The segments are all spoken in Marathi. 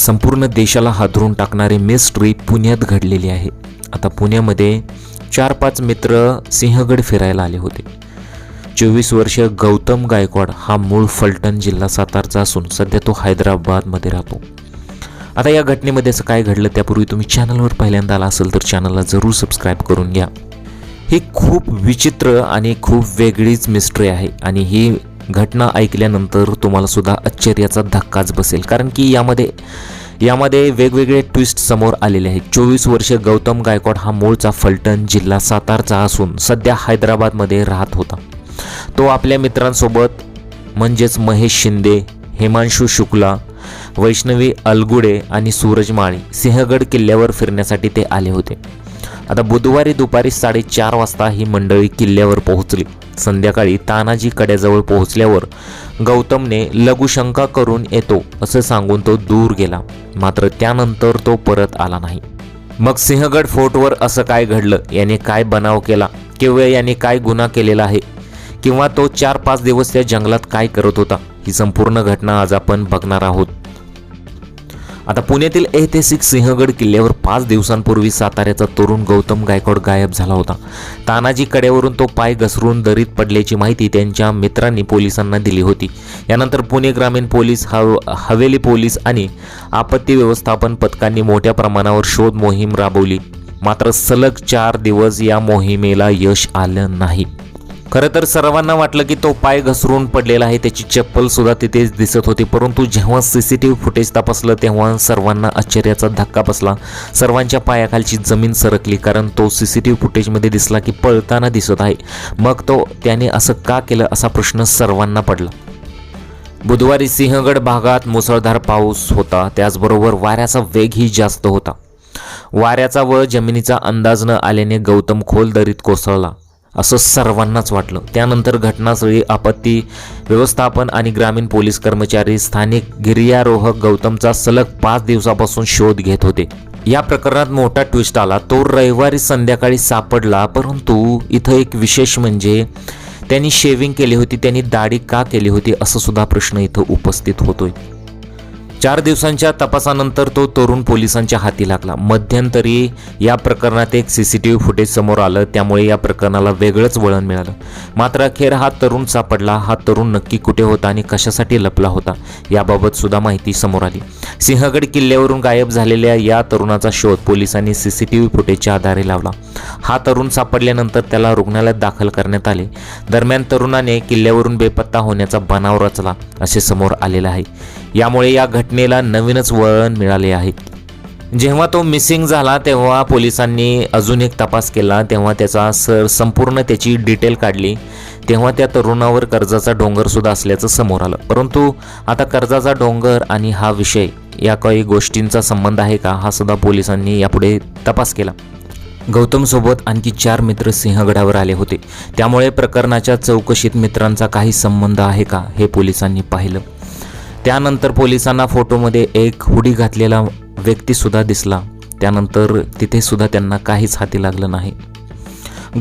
संपूर्ण देशाला हादरून टाकणारी मिस्ट्री पुण्यात घडलेली आहे. आता पुण्यामध्ये चार पाच मित्र सिंहगड फिरायला आले होते. चोवीस वर्षीय गौतम गायकवाड हा मूळ फलटण जिल्हा सातारचा असून सध्या तो हैदराबादमध्ये राहतो. आता या घटनेमध्ये असं काय घडलं त्यापूर्वी तुम्ही चॅनलवर पहिल्यांदा आला असेल तर चॅनलला जरूर सबस्क्राईब करून घ्या. ही खूप विचित्र आणि खूप वेगळीच मिस्ट्री आहे आणि ही घटना ऐकल्यानंतर तुम्हाला सुद्धा आश्चर्याचा धक्काच बसेल. कारण की यामध्ये यामध्ये वेगवेगळे ट्विस्ट समोर आलेले आहेत. चोवीस वर्ष गौतम गायकवाड हा मूळचा फलटण जिल्हा सातारचा असून सध्या हैदराबादमध्ये राहत होता. तो आपल्या मित्रांसोबत म्हणजेच महेश शिंदे हेमांशू शुक्ला वैष्णवी अलगुडे आणि सूरज माळी सिंहगड किल्ल्यावर फिरण्यासाठी ते आले होते. आता बुधवारी दुपारी साडेचार वाजता ही मंडळी किल्ल्यावर पोहोचली. संध्याकाळी तानाजी कड्याजवळ पोहोचल्यावर गौतमने लघुशंका करून येतो असं सांगून तो दूर गेला. मात्र त्यानंतर तो परत आला नाही. मग सिंहगड फोर्टवर असं काय घडलं? याने काय बनाव केला? किंवा याने काय गुन्हा केलेला आहे? किंवा तो चार पाच दिवस त्या जंगलात काय करत होता? ही संपूर्ण घटना आज आपण बघणार आहोत. आता पुण्यातील ऐतिहासिक सिंहगड किल्ल्यावर पाच दिवसांपूर्वी साताऱ्याचा तरुण गौतम गायकवाड गायब झाला होता. तानाजी कड्यावरून तो पाय घसरून दरीत पडल्याची माहिती त्यांच्या मित्रांनी पोलिसांना दिली होती. यानंतर पुणे ग्रामीण पोलीस हव हवेली पोलीस आणि आपत्ती व्यवस्थापन पथकांनी मोठ्या प्रमाणावर शोध मोहीम राबवली. मात्र सलग चार दिवस या मोहिमेला यश आलं नाही. खरं तर सर्वांना वाटलं की तो पाय घसरून पडलेला आहे त्याची चप्पल सुद्धा तिथेच दिसत होती परंतु जेव्हा C C T V footage तपासलं तेव्हा सर्वांना आश्चर्याचा धक्का बसला. सर्वांच्या पायाखालची जमीन सरकली कारण तो सी सी टी व्ही फुटेजमध्ये दिसला की पळताना दिसत आहे. मग तो त्याने असं का केलं असा प्रश्न सर्वांना पडला. बुधवारी सिंहगड भागात मुसळधार पाऊस होता त्याचबरोबर वाऱ्याचा वेगही जास्त होता. वाऱ्याचा व जमिनीचा अंदाज न आल्याने गौतम खोल दरीत कोसळला. असं सर्वांनाच वाटलं. त्यानंतर घटनास्थळी आपत्ती व्यवस्थापन आणि ग्रामीण पोलीस कर्मचारी स्थानिक गिर्यारोहक गौतमचा सलग पाच दिवसापासून शोध घेत होते. या प्रकरणात मोठा ट्विस्ट आला. तो रविवारी संध्याकाळी सापडला परंतु इथं एक विशेष म्हणजे त्यांनी शेविंग केली होती त्यांनी दाढी का केली होती असं सुद्धा प्रश्न इथं उपस्थित होतोय. चार दिवसांच्या तपासानंतर तो तरुण पोलिसांच्या हाती लागला. मध्यंतरी या प्रकरणात एक C C T V footage समोर आलं. त्यामुळे या प्रकरणाला वेगळंच वळण मिळालं. मात्र अखेर हा तरुण सापडला. हा तरुण नक्की कुठे होता आणि कशासाठी लपला होता याबाबत सुद्धा माहिती समोर आली. सिंहगड किल्ल्यावरून गायब झालेल्या या तरुणाचा शोध पोलिसांनी सी सी टी व्ही फुटेजच्या आधारे लावला. हा तरुण सापडल्यानंतर त्याला रुग्णालयात दाखल करण्यात आले. दरम्यान तरुणाने किल्ल्यावरून बेपत्ता होण्याचा बनाव रचला असे समोर आलेलं आहे. यामुळे या घटनेला नवीनच वळण मिळाले आहे. जेव्हा तो मिसिंग झाला तेव्हा पोलिसांनी अजून एक तपास केला तेव्हा त्याचा सर संपूर्ण त्याची डिटेल काढली तेव्हा त्या तरुणावर कर्जाचा डोंगरसुद्धा असल्याचं समोर आलं. परंतु आता कर्जाचा डोंगर आणि हा विषय या काही गोष्टींचा संबंध आहे का हा सुद्धा पोलिसांनी यापुढे तपास केला. गौतमसोबत आणखी चार मित्र सिंहगडावर आले होते. त्यामुळे प्रकरणाच्या चौकशीत मित्रांचा काही संबंध आहे का हे पोलिसांनी पाहिलं. त्यानंतर पोलिसांना फोटोमध्ये एक हुडी घातलेला व्यक्तीसुद्धा दिसला. त्यानंतर तिथेसुद्धा त्यांना काहीच हाती लागलं नाही.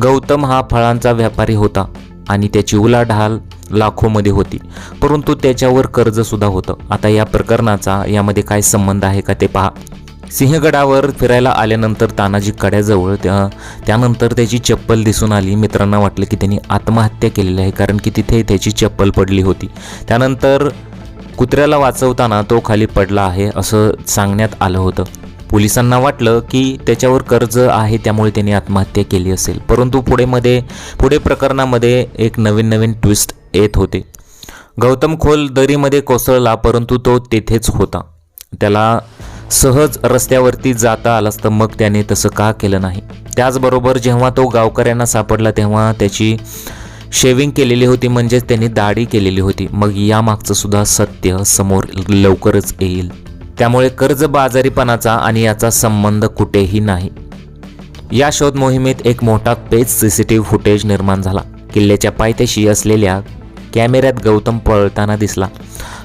गौतम हा फळांचा व्यापारी होता आणि त्याची उलाढाल लाखोमध्ये होती. परंतु त्याच्यावर कर्जसुद्धा होतं. आता या प्रकरणाचा यामध्ये काय संबंध आहे का ते पहा. सिंहगडावर फिरायला आल्यानंतर तानाजी कड्याजवळ त्या त्यानंतर त्याची चप्पल दिसून आली. मित्रांना वाटलं की त्यांनी आत्महत्या केलेली आहे कारण की तिथे त्याची चप्पल पडली होती. त्यानंतर कुत्र्याला वाचवताना तो खाली पडला आहे असं सांगण्यात आलं होतं. पोलिसांना वाटलं की त्याच्यावर कर्ज आहे त्यामुळे त्याने आत्महत्या केली असेल. परंतु पुढे मध्ये पुढे प्रकरणामध्ये एक नवीन नवीन ट्विस्ट येत होते. गौतम खोल दरीमध्ये कोसळला परंतु तो तेथेच होता. त्याला सहज रस्त्यावरती जाता आलं असतं मग त्याने तसं का केलं नाही? त्याचबरोबर जेव्हा तो गावकऱ्यांना सापडला तेव्हा त्याची शेविंग केलेली होती म्हणजेच त्यांनी दाढी केलेली होती. मग यामागचं सुद्धा सत्य समोर लवकरच येईल. त्यामुळे कर्जबाजारीपणाचा आणि याचा संबंध कुठेही नाही. या शोध मोहिमेत एक मोठा page C C T V footage निर्माण झाला. किल्ल्याच्या पायथ्याशी असलेल्या कॅमेऱ्यात गौतम पळताना दिसला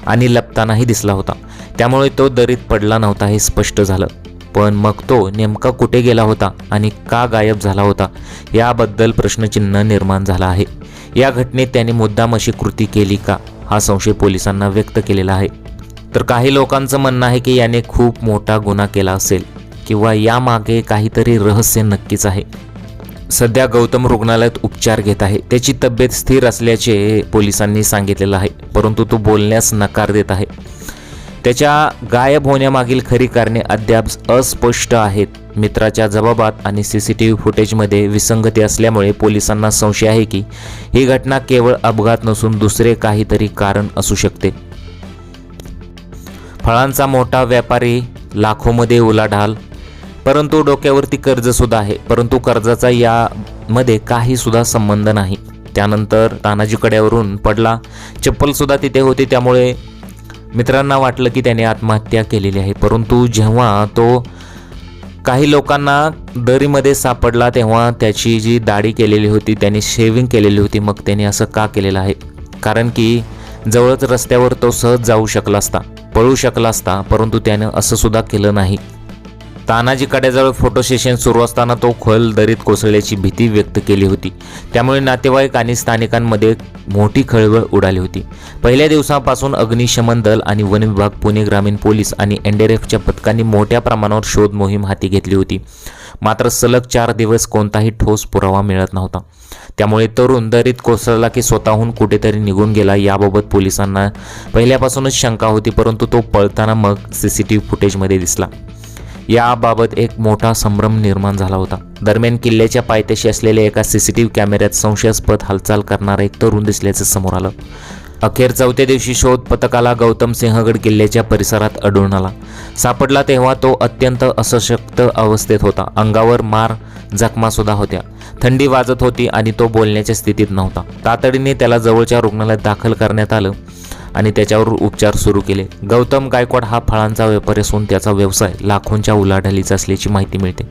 आणि लपतानाही दिसला होता. त्यामुळे तो दरीत पडला नव्हता हे स्पष्ट झालं. पण मग तो नेमका कुठे गेला होता आणि का गायब झाला होता याबद्दल प्रश्नचिन्ह निर्माण झाला आहे. या घटनेत त्याने मुद्दाम अशी कृती केली का हा संशय पोलिसांना व्यक्त केलेला आहे. तर काही लोकांचं म्हणणं आहे की याने खूप मोठा गुन्हा केला असेल किंवा यामागे काहीतरी रहस्य नक्कीच आहे. सध्या गौतम रुग्णालयात उपचार घेत आहे. त्याची तब्येत स्थिर असल्याचे पोलिसांनी सांगितलेलं आहे परंतु तो बोलण्यास नकार देत आहे. त्याच्या गायब होण्यामागील खरी कारणे अद्याप अस्पष्ट आहेत. मित्राच्या जबाबात आणि सी सी टी व्ही फुटेजमध्ये विसंगती असल्यामुळे पोलिसांना संशय आहे की ही घटना केवळ अपघात नसून दुसरे काहीतरी कारण असू शकते. फळांचा मोठा व्यापारी लाखोमध्ये उलाढाल. परंतु डोक्यावरती कर्जसुद्धा आहे परंतु कर्जाचा यामध्ये काहीसुद्धा संबंध नाही. त्यानंतर तानाजी कड्यावरून पडला. चप्पलसुद्धा तिथे होती त्यामुळे मित्रांना वाटलं की त्याने आत्महत्या केलेली आहे. परंतु जेव्हा तो काही लोकांना दरीमध्ये सापडला तेव्हा त्याची जी दाढी केलेली होती त्याने शेविंग केलेली होती मग त्याने असं का केलेलं आहे? कारण की जवळच रस्त्यावर तो सहज जाऊ शकला असता पळू शकला असता परंतु त्यानं असं सुद्धा केलं नाही. तानाजी कड्याजवळ फोटो सेशन सुरू असताना तो खोल दरीत कोसळल्याची भीती व्यक्त केली होती. त्यामुळे नातेवाईक आणि स्थानिकांमध्ये मोठी खळबळ उडाली होती. पहिल्या दिवसापासून अग्निशमन दल आणि वन विभाग पुणे ग्रामीण पोलीस आणि एन एनडीआरएफच्या पथकांनी मोठ्या प्रमाणावर शोध मोहीम हाती घेतली होती. मात्र सलग चार दिवस कोणताही ठोस पुरावा मिळत नव्हता. त्यामुळे तरुण दरीत कोसळला की स्वतःहून कुठेतरी निघून गेला याबाबत पोलिसांना पहिल्यापासूनच शंका होती परंतु तो पळताना मग सी सी टी व्ही फुटेजमध्ये दिसला. याबाबत एक मोठा संभ्रम निर्माण झाला होता. दरम्यान किल्ल्याच्या पायथ्याशी असलेल्या एका सीसीटीव्ही कॅमेऱ्यात संशयास्पद हालचाल करणारा एक तरुण दिसल्याचं समोर आलं. अखेर चौथ्या दिवशी शोध पथकाला गौतम सिंहगड किल्ल्याच्या परिसरात आढळून आला. सापडला तेव्हा तो अत्यंत असशक्त अवस्थेत होता. अंगावर मार जखमा सुद्धा होत्या. थंडी वाजत होती आणि तो बोलण्याच्या स्थितीत नव्हता. तातडीने त्याला जवळच्या रुग्णालयात दाखल करण्यात आलं. आणि त्याच्यावर उपचार सुरू केले. गौतम गायकवाड हा फळांचा व्यापारी असून त्याचा व्यवसाय लाखोंच्या उलाढालीचा असल्याची माहिती मिळते.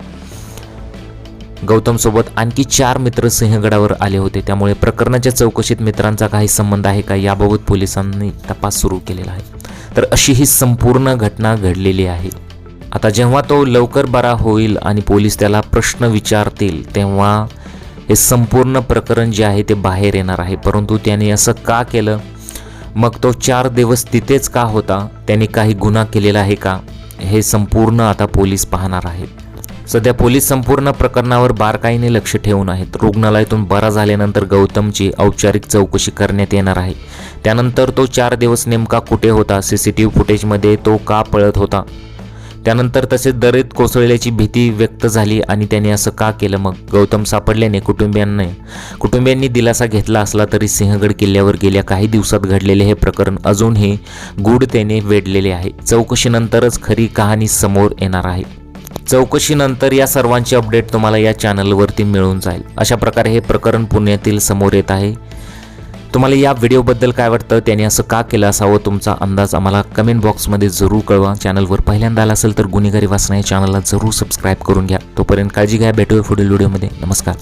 गौतमसोबत आणखी चार मित्र सिंहगडावर आले होते. त्यामुळे प्रकरणाच्या चौकशीत मित्रांचा काही संबंध आहे का याबाबत पोलिसांनी तपास सुरू केलेला आहे. तर अशी ही संपूर्ण घटना घडलेली आहे. आता जेव्हा तो लवकर बरा होईल आणि पोलीस त्याला प्रश्न विचारतील तेव्हा हे संपूर्ण प्रकरण जे आहे ते बाहेर येणार आहे. परंतु त्याने असं का केलं? मग तो चार दिवस तिथेच का होता? त्याने काही गुन्हा केलेला आहे का? हे संपूर्ण आता पोलीस पाहणार आहेत. सध्या पोलीस संपूर्ण प्रकरणावर बारकाईने लक्ष ठेवून आहेत. रुग्णालयातून बरा झाल्यानंतर गौतमची औपचारिक चौकशी करण्यात येणार आहे. त्यानंतर तो चार दिवस नेमका कुठे होता? सी सी टी व्ही फुटेजमध्ये तो का पळत होता? त्यानंतर तसेच दरीत कोसळल्याची भीती व्यक्त झाली आणि त्याने असं का केलं? मग गौतम सापडल्याने कुटुंबियांनी कुटुंबियांनी दिलासा घेतला असला तरी सिंहगड किल्ल्यावर गेल्या काही दिवसात घडलेले हे प्रकरण अजूनही गूढतेने वेढलेले आहे. चौकशीनंतरच खरी कहाणी समोर येणार आहे. चौकशीनंतर या सर्वांची अपडेट तुम्हाला या चॅनलवरती मिळून जाईल. अशा प्रकारे हे प्रकरण पुण्यातील समोर येत आहे. तुम्हाला या व्हिडिओबद्दल काय वाटतं? त्याने असं का केलं असावं? तुमचा अंदाज आम्हाला कमेंट बॉक्समध्ये जरूर कळवा. चॅनलवर पहिल्यांदा आला असेल तर गुन्हेगारी वाचना या चॅनलला जरूर सबस्क्राईब करून घ्या. तोपर्यंत काळजी घ्या. भेटूया पुढील व्हिडिओमध्ये नमस्कार.